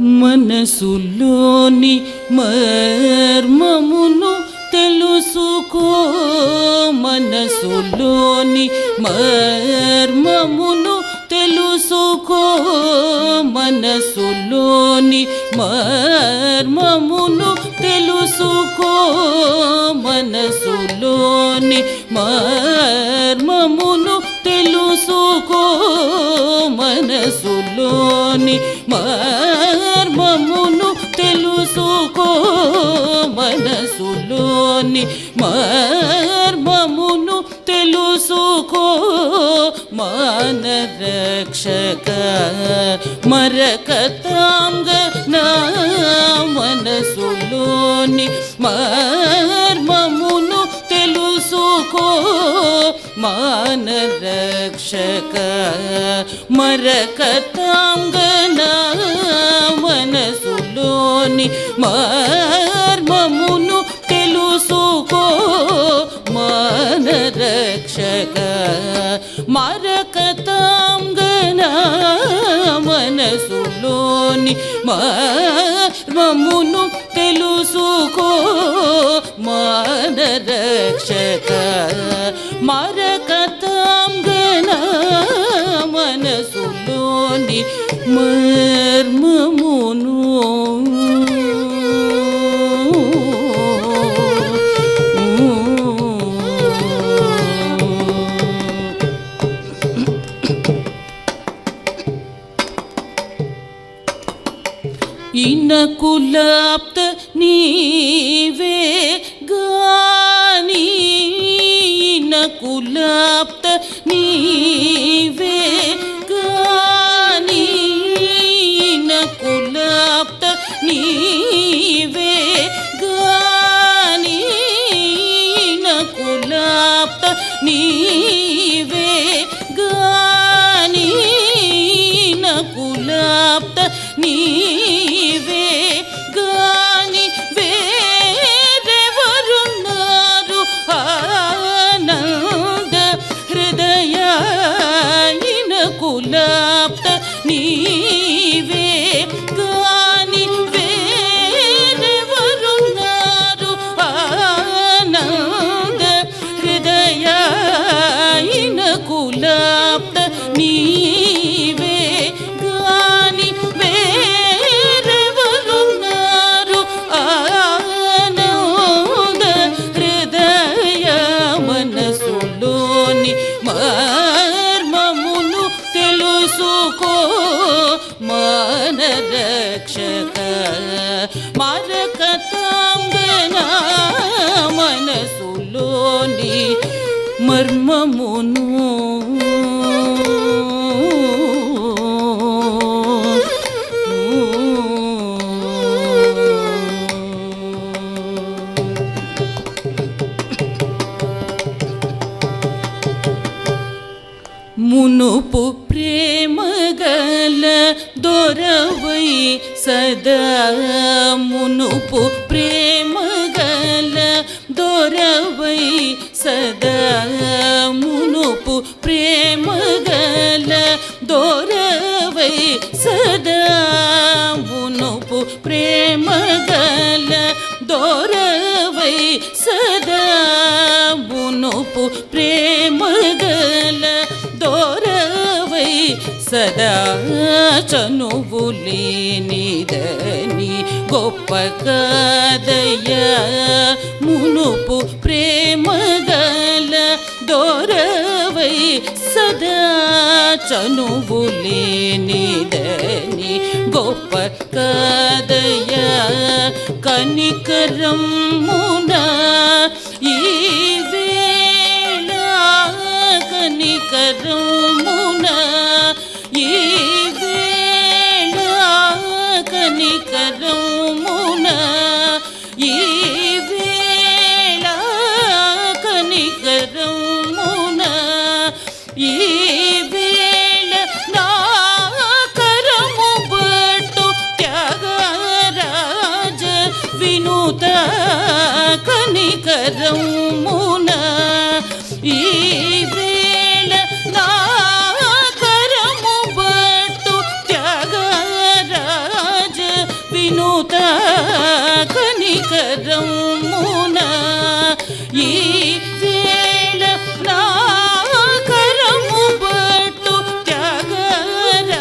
మనసులోని మర్మమును తెలుసుకో. మనసులోని మర్మమును తెలుసుకో. మనసులోని మర్మమును తెలుసుకో. మనసులోని మర్మమును తెలుసుకో. మనసులోని మర్మమును తెలుసుకో మనసులోని మర్మమును తెలుసుకో మాన రక్షక మరకతాంగ నా మనసులోని మర్మమును తెలుసుకో మాన రక్షక మరకతాంగ నా మనసులోని మర్మమును తెలుసుకో మాన రక్షక మరకతాంగన మనసులోని మర్మమును తెలుసుకో మాన రక్షక mưa. మర్మమును తెలుసుకో మన రక్షక. మరకతాంగన మనసులోని మర్మము దొరవై సదా మునుపు ప్రేమగల దోరవై సదా మునుపు ప్రేమగల దోరవై సదా మునుపు ప్రేమగల దోరవై సదా చనువులేనిదని గొప్ప కదయ మునుపు ప్రేమగల దొరవై సదా చనువులేనిదని గొప్ప కదయ కనికరం మునా కరమున ఈ వేళ నా కరము పట్టు త్యాగరాజ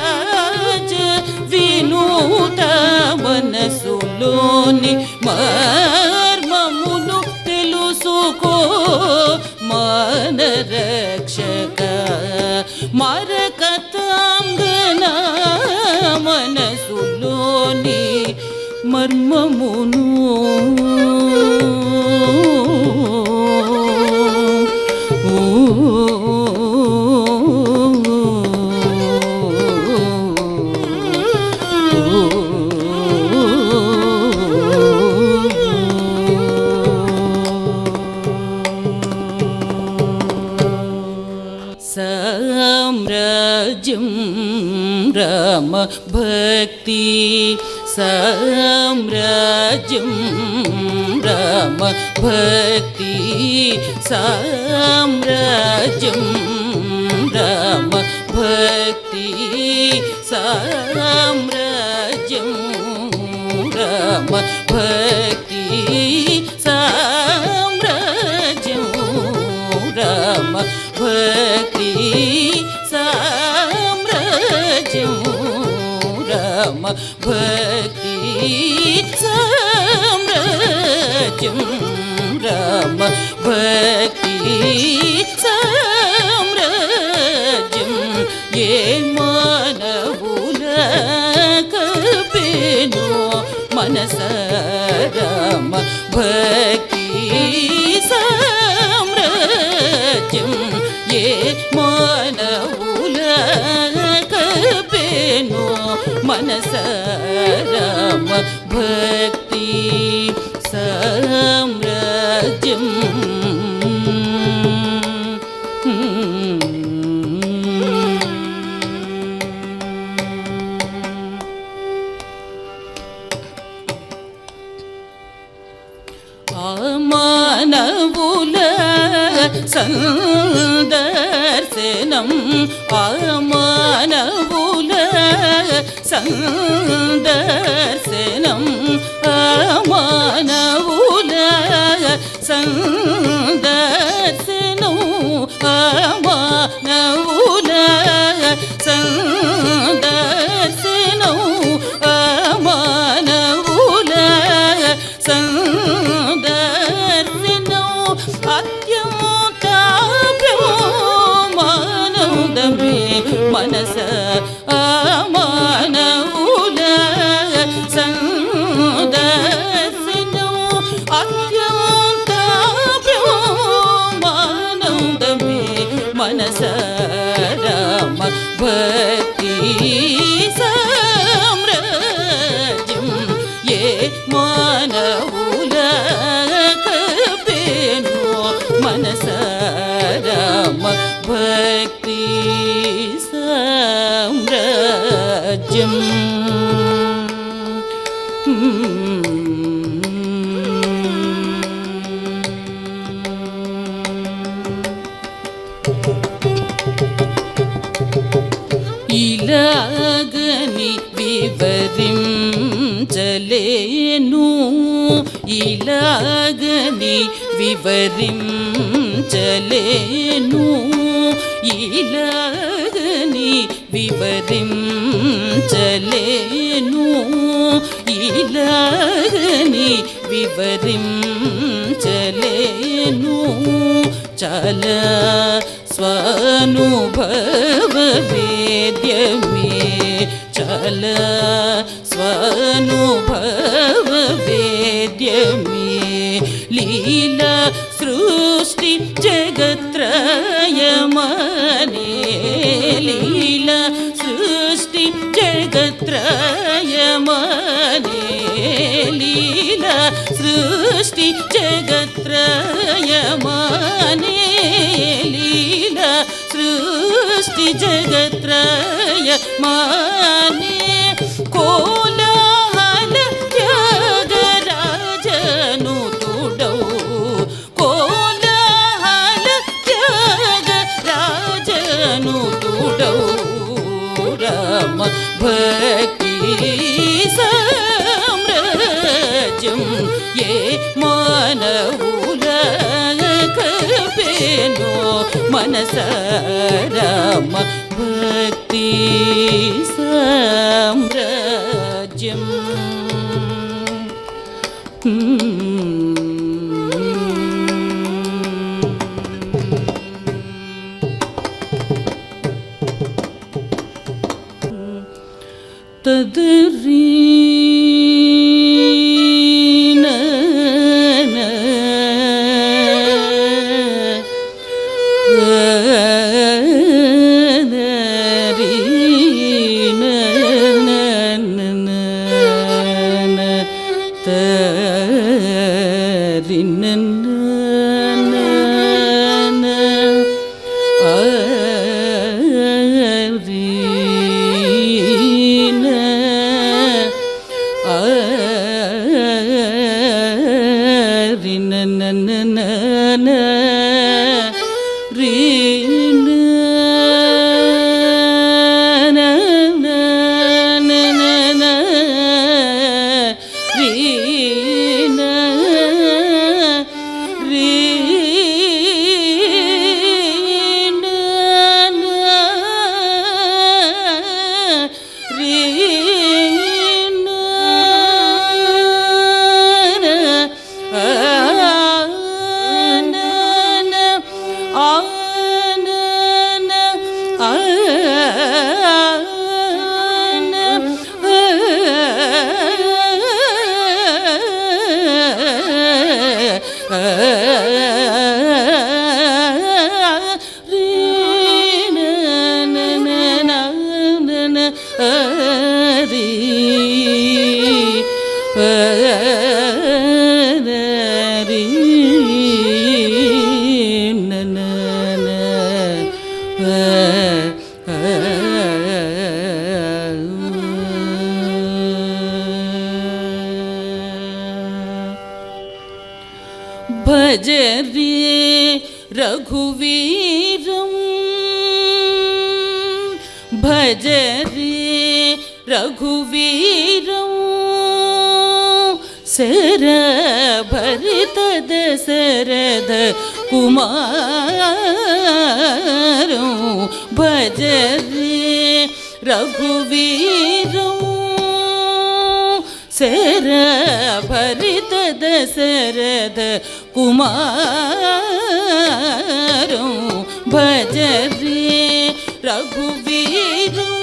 వినూత మనసులోని మర్మమును మర్మమును సామ్రాజ్యం రామ భక్తి ഭക്തി സാമ്രാജ്യം രാമ ഭക്തി സാമ്രാജ്യം രാമ ഭക്തി സാമ്രാജ്യം രാമ ഭക്തി സാമ്രാജ്യം രാമ ഭക്തി സാമ്രാജ്യം ചിംരമ ഭക്തി സാമ്രാജ്യം ഏ മനവുലകപ്പെനോ മനസ രമ ഭക്തി സാമ്രാജ്യം ഏ മനവുലകപ്പെനോ മനസ രമ ഭക്തി സാമ്രാജ്യം മാനവുല സന്ദർശനം മാനവുല സന്ദർശനം മാനവ సందర్శనం మానవుల సందర్శనం మానవుల సందర్శనం మానవుల సందర్శనం మనస ఆ ഇലാഗനി വിവരിം ചലേനു. ഇലാഗനി വിവരിം ചലേനു. ഇലാഗനി വിവരിം ചലേനു. ഇലാഗനി വിവരിം ചലേനു. ചല వేద్యమే చాలా స్వానుభవ వేద్యమే లీలా సృష్టి జగత్రయమనే లీలా సృష్టి జగత్రయమనే లీలా సృష్టి జగత్రయమనే లీలా जगत्रय मान मनसरमभक्ति स्रजम् భజ రే రఘువీరం భజ రే రఘువీరం శరభరిత దశరథ కుమారం భజ రే రఘువీరం శరభరిత దశరథ కుమారం భజ రే రఘువీరం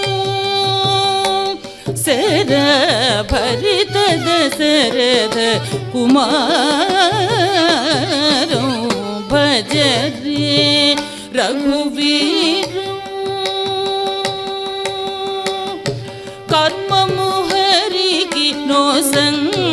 శరభరిత దశరథ కుమారం భజ రే రఘువీరం కర్మము హరికి నో సంగి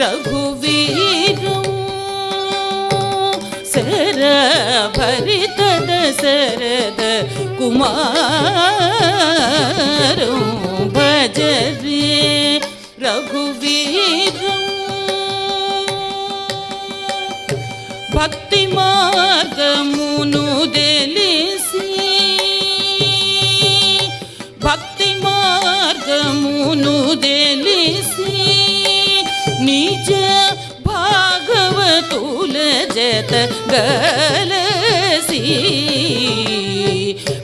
रघु वीरु शरी शरद कुमाजर रघुवीरु भक्तिमाुनु देल భాగమును తెలిసి నిజ భాగవతుల జత గలసి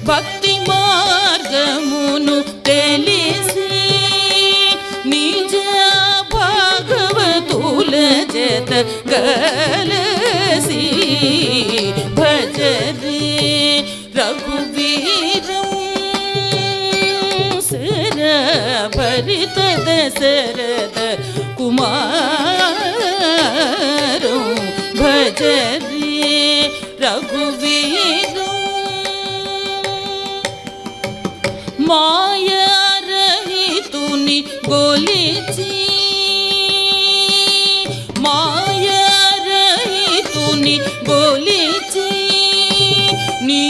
భక్తి మార్గమును తెలిసి నిజ భాగవతుల జత గలసి హరిత దశరథ కుమారం భజరి రఘువీరు. మాయ రహితుని గోలిచి మాయ రహితుని గోలిచి నీ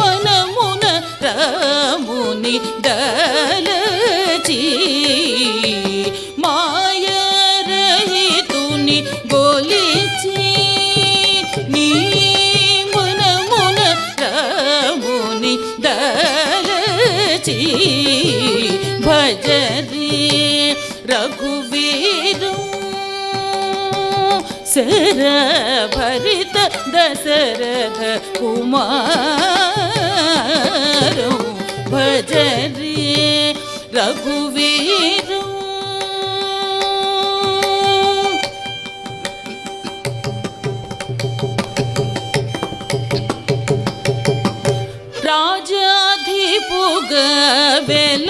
మనమున రాముని దా ದಶರ ಭರಿತ ದಶರಥ ಕುಮಾರ ಭಜರಿ ರಘುವೀರ ರಾಜಾಧಿಪುಗ ಬೆಲ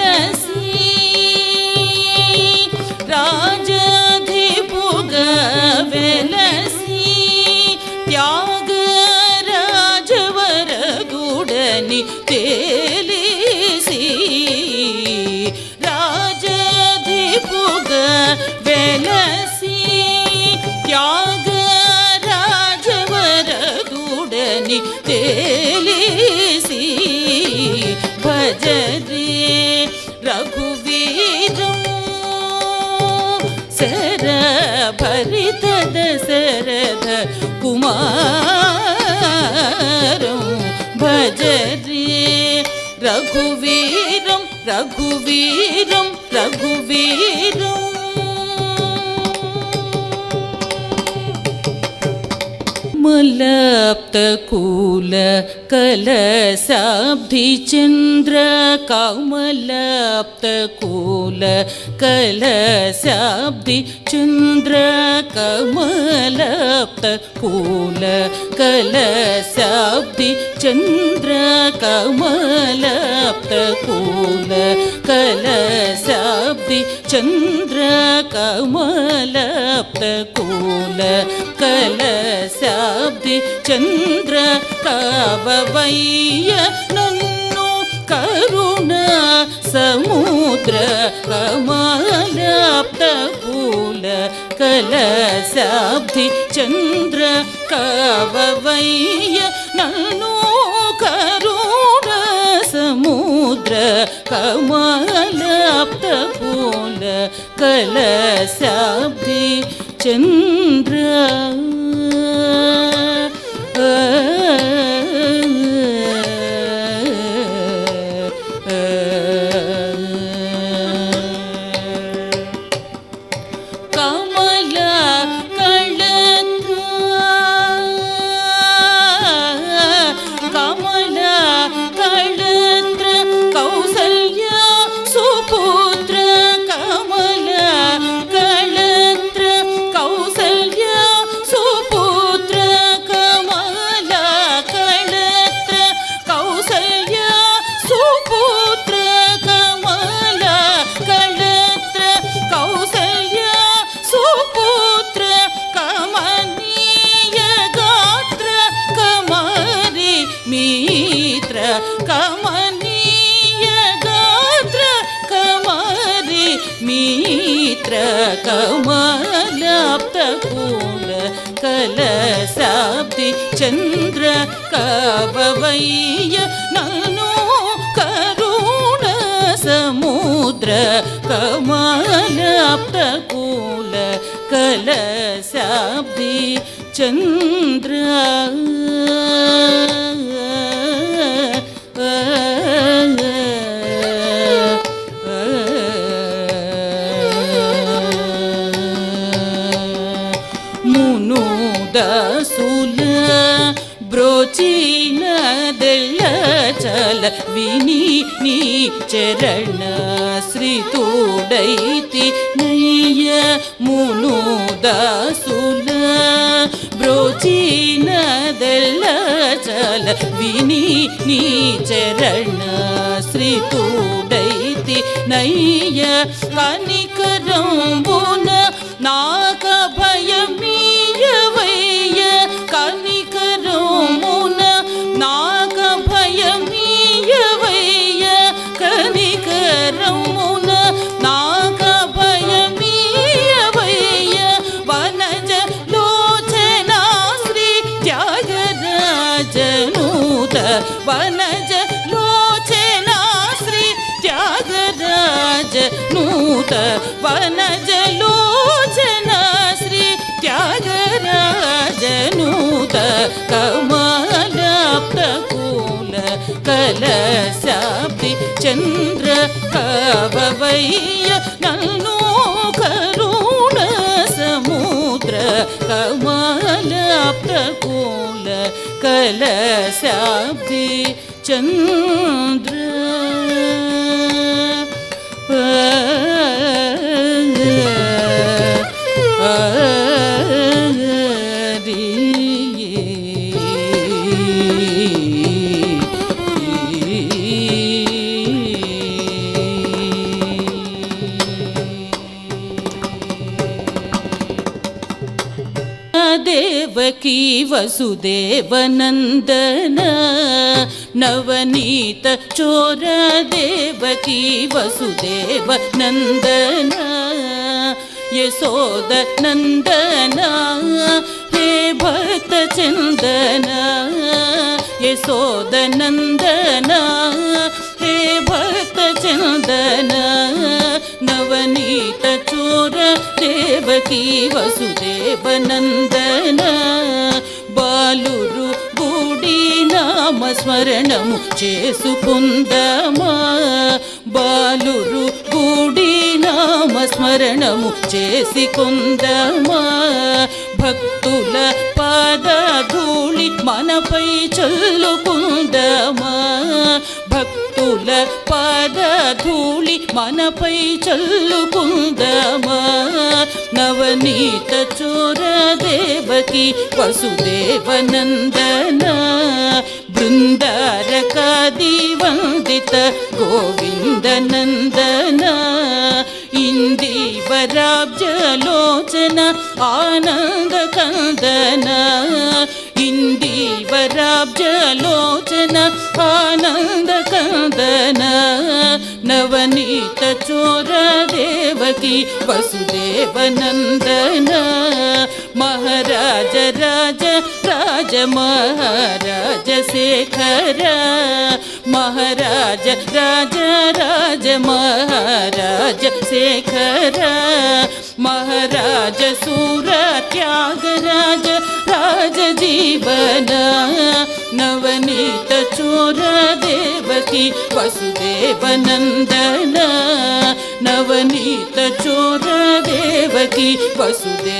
ஜரி ரகுவீரம் ரகுவீரம் ரகுவீரம். कामलप्तकूल कलशाब्धिचन्द्र कामलप्तकूल कलशाब्धिचन्द्र कमलप्तकूल कलशाब्धिचन्द्र कमलप्तकूल कलशाब्धिचन्द्र कमलप्तकूल कलशा శతాబ్ది చంద్ర కమలప్తకూల నన్ను కరుణ సముద్ర కమలప్తకూల కలశాబ్ది చంద్ర కవవయ్య నన్ను కరుణ సముద్ర కమలప్తకూల కలశాబ్ది చంద్ర सकल साब्दि चन्द्र कववैय ननु करुण समुद्र कमालाप्तकूल कल साब्दि चन्द्र విని నీ చరణ శ్రీతుడైతి నయ్య మునుదసుల బ్రోచిన దెల్ల చల విని నీ చరణ శ్రీతుడైతి నయ్య కనికరంబున నా वन जलोजना श्रीत्या त्यागरा जनुत कलप्रकूल कलि चन्द्र कबैय नो खरुण समूत्र कलप्रकूल कलि चन्द्र देवकी वसुदेवनन्दन नवनीत चोरदेकी वसुदेव नन्दन येसोद नन्दन हे भक्त चन्दन येसोद नन्दन हे भक्त चन्दन నవనీత చోర దేవకీ వసుదేవ నందన బాలురు గూడి నామస్మరణము చేసుకుందమా బాలురు గూడి నామస్మరణము చేసుకుందమా భక్తుల పాద ధూళి మనపై చల్లుకుందమా భక్తుల పాదధూళి మనపై చల్లుకుందమా? నవనీత చోర దేవకి వసుదేవనందన? బృందారకాది వందిత గోవిందనందన? ఇందీవరాబ్జలోచన ఆనంద కందన ఇందీవరాబ్జలోచన ఆనంద नवनीत चोरा देवती वसुदेवानन्दन। महाराज राजा राज महार शेखर। महार महाराज शेखर। महाराज सूर त्यागराज राज जीवन। नवनीत चोर चोरेवी वसुदेवनन्दन नवनीत चोर चोरेवकी वसुदे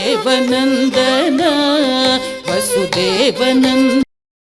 वसुदेवनन्द